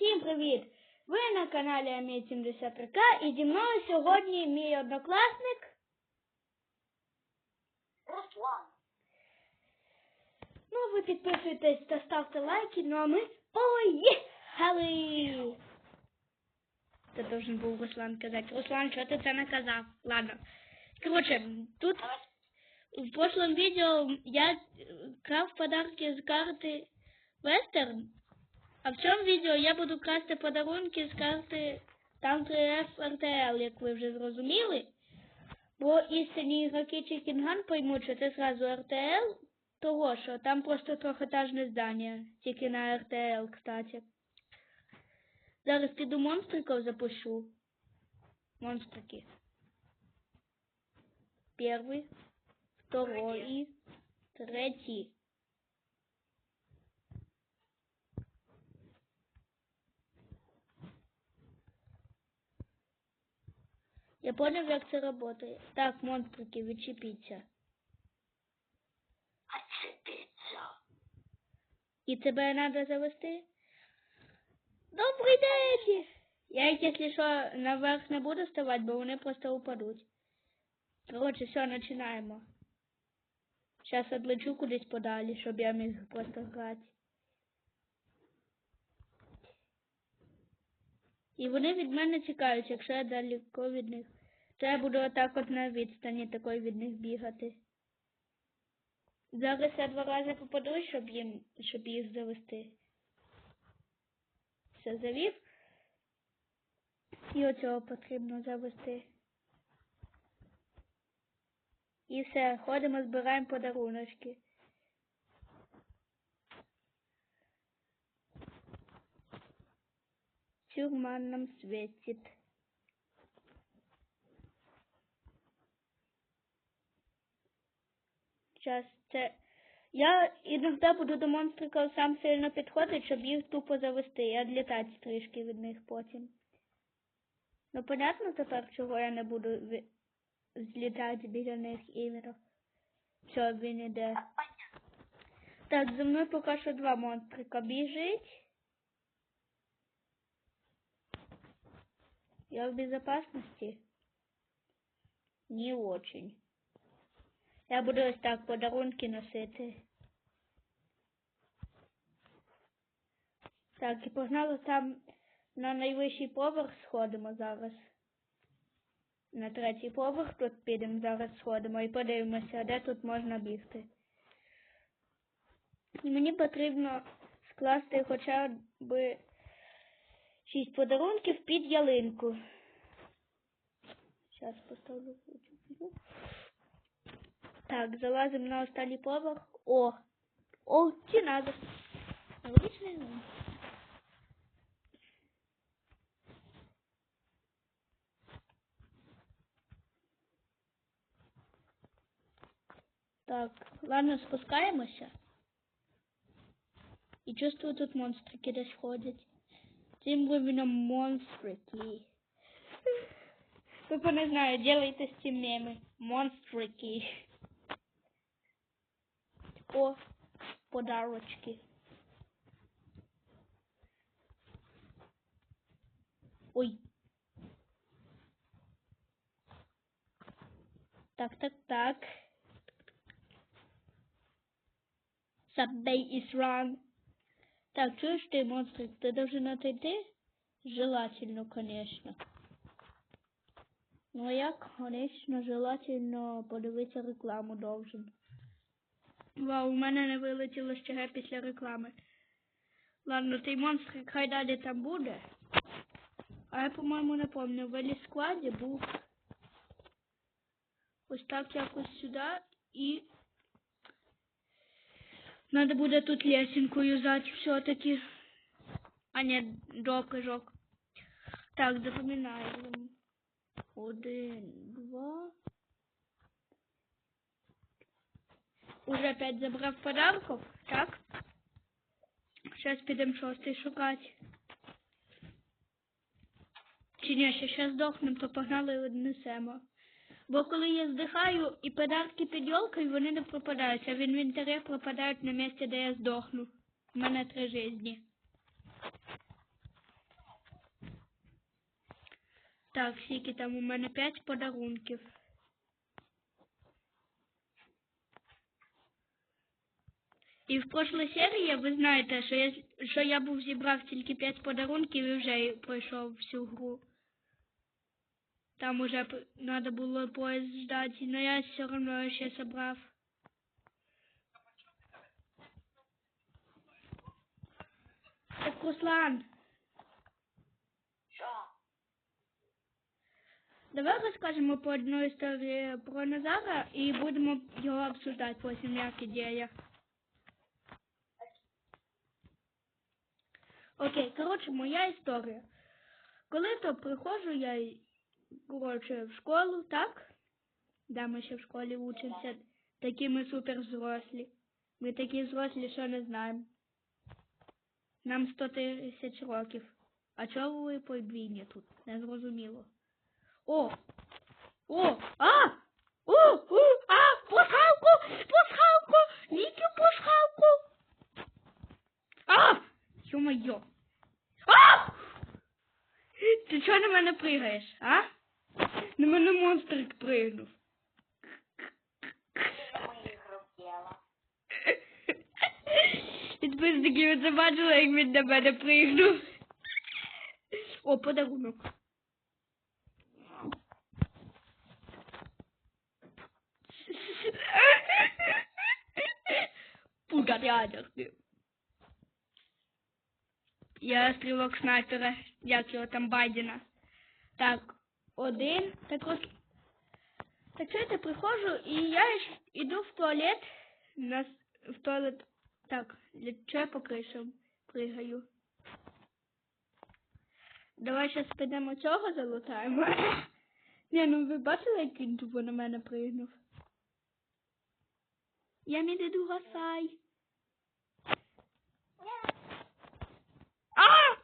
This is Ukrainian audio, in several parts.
Всім привіт! Ви на каналі Амі 73К і зі мною сьогодні мій однокласник. Руслан. Ну, ви підписуйтесь та ставте лайки, ну а ми поїхали! Це должен був Руслан казати. Руслан, що ти це наказав? Ладно. Короче, тут в прошлом видео я э, крав подарки з карти Вестерн, а в цьому відео я буду красти подарунки з карти 3F RTL, як ви вже зрозуміли. Бо істинні ігроки Чікінган поймуть, що це зразу RTL, того що там просто трьохетажне здання, тільки на RTL, кстати. Зараз піду монстриків запущу. Монстрики. Первый, второй, третий. Я понял, як це працює. Так, монстрики, відчепіться. Отцепиться. І тебе треба завести? Добрий день! Я якщо що, наверх не буду ставати, бо вони просто упадуть. Коротше, все, починаємо. Зараз відлечу кудись подалі, щоб я міг просто грати. І вони від мене чекають, якщо я далеко від них. То я буду отак от на відстані такої від них бігати. Зараз я два рази попаду, щоб їм, щоб їх завести. Все завів. І оцього потрібно завести. І все, ходимо, збираємо подаруночки. Тюрьма нам светит. Сейчас це. Я іноді буду до монстриків сам сильно підходити, щоб їх тупо завести і відлітати трішки від них потім. Ну, понятно тепер, чого я не буду ви- злітати біля них іменно. Все, він іде. Так, за мною поки що два монстрика біжить. Я в безопасности? Не очень. Я буду ось так подарунки носити. Так, і погнали там на найвищий поверх сходимо зараз. На третій поверх тут підемо зараз сходимо і подивимося, де тут можна бігти. І мені потрібно скласти хоча б шість подарунків під ялинку. Зараз поставлю. Так, залазимо на останній поверх. О! О, ці надо. Отличный номер. Так, ладно, спускаємося. І чувствую, тут монстрики десь ходять. Тим временем монстрики. Только не знаю, делайте с тем мемы. Монстрики. О, подарочки. Ой. Так, так, так. Subway is wrong. Так, чуешь ты, монстрик, ты должен отойти? Желательно, конечно. Ну, я, конечно, желательно подивитися рекламу должен. Вау, у мене не вилетіло ще після реклами. Ладно, той монстрик хай далі там буде. А я, по-моєму, не пам'ятаю, в Елі складі був ось так якось сюди і Надо буде тут лесенку юзать все-таки. А не до прыжок. Так, запоминаємо. Один, два. Уже опять забрав подарков, так? Сейчас підемо шостий шукати. Чи ні, ще зараз то погнали і віднесемо. Бо коли я здихаю і подарки під йолкою, вони не пропадають, а в інвентарі пропадають на місці, де я здохну. У мене три житті. Так, скільки там у мене п'ять подарунків. І в прошлій серії ви знаєте, що я що я був зібрав тільки п'ять подарунків і вже пройшов всю гру. Там уже треба було поїзд ждати, але я все одно ще зібрав. Так, Руслан, Що? давай розкажемо по одній історії про Назара і будемо його обсуждати потім як ідея. Окей, коротше, моя історія. Коли то приходжу я, коротше, в школу, так? Да, ми ще в школі учимося. Такі ми супер взрослі. Ми такі взрослі, що не знаємо. Нам 100 тисяч років. А чого ви подвійні тут? Не зрозуміло. О! О! А! О! О! А! Пасхалку! Пасхалку! Ніки пасхалку! А! Ё-моё! А! Ти чого на мене пригаєш, а? На мене монстрик пригнув. Підписники, ви це бачили, як він на мене пригнув. О, подарунок. Пугарядерки. Я стрілок снайпера, як його там Байдена. Так, один. Так ось. Так я приходжу, і я ж іду в туалет. На, с- в туалет. Так, я по кришам пригаю? Давай зараз підемо цього залутаємо. Ні, ну ви бачили, як він тупо на мене пригнув? Я не йду гасай. А!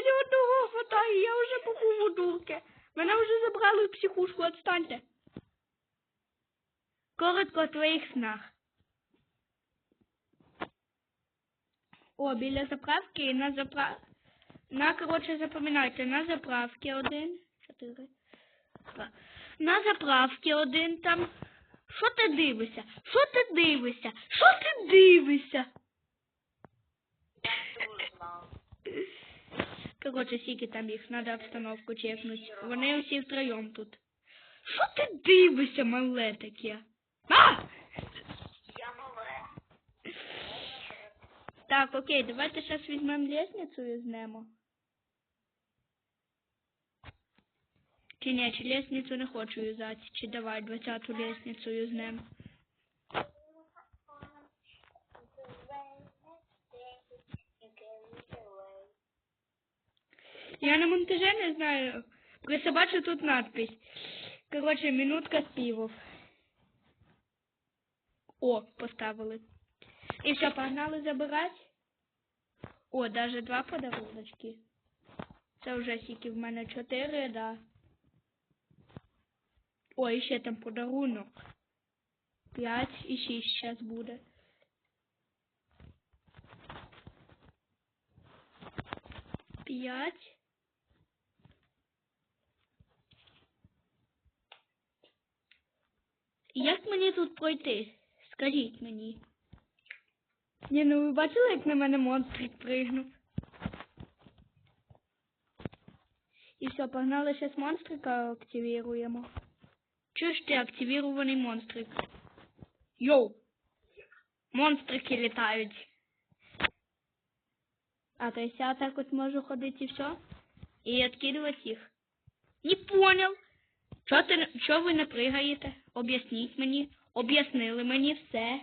Мені одного хватає, я вже побув у дурки. Мене вже забрали в психушку, отстаньте. Коротко о твоїх снах. О, біля заправки на запра... На, коротше, запам'ятайте, на заправки один, чотири. На заправки один там. Що ти дивишся? Що ти дивишся? Що ти дивишся? Я тут знав. Коротше, скільки там їх, треба обстановку чекнути. Вони всі втроєм тут. Що ти дивишся, мале таке? А! Я мале. Так, окей, давайте зараз візьмемо лестницю і візьмемо. Чи ні, чи лестницю не хочу юзати, чи давай 20-ту лестницю юзнемо. Я на монтаже не знаю. Просто бачу тут надпись. Коротше, минутка співів. О, поставили. І все, погнали забирати. О, даже два подаруночки. Це вже скільки в мене чотири, да. О, і ще там подарунок. П'ять і шість зараз буде. П'ять. Як мені тут пройти? Скажіть мені. Ні, ну ви бачили, як на мене монстрик пригнув? І все, погнали зараз монстрика активіруємо. Чуєш ти активірований монстрик? Йоу! Монстрики літають. А, то есть я так вот можу ходити і все? І відкидувати їх? Не понял. Чого ти, чого ви не пригаєте? Об'ясніть мені. Об'яснили мені все.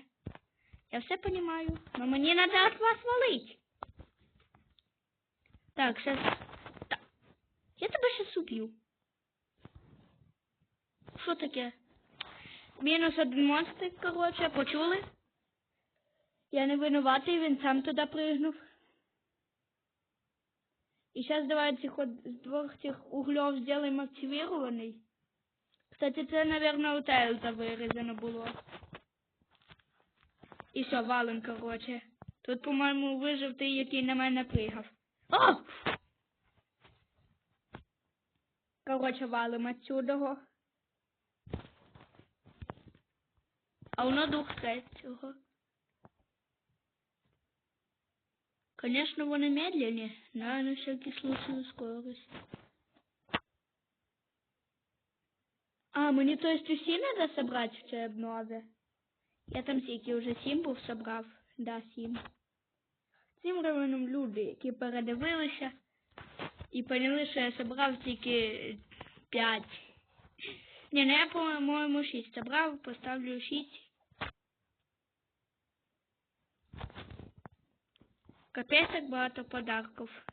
Я все понимаю. Но мені надо от вас валить. Так, сейчас... Так. Я тебе сейчас убью. Що таке? Мінус один монстрик, коротше, почули? Я не винуватий, він сам туди пригнув. І зараз давай цих от з двох цих углів зробимо активірований. Кстати, це, наверное, у Тейлза вирізано було. І все, валим, короче. Тут, по-моєму, вижив той, який на мене пригав. О! Короче, валим отсюда. А воно дух цього. Конечно, вони медленні, но на всякий случай скорость. А, мені то есть усі надо собрать в цій обнові? Я там скільки вже сім був собрав. Да, сім. Цим районом люди, які передивилися і поняли, що я собрав тільки п'ять. Ні, ну я, по-моєму, шість собрав, поставлю шість. Капець як багато подарків.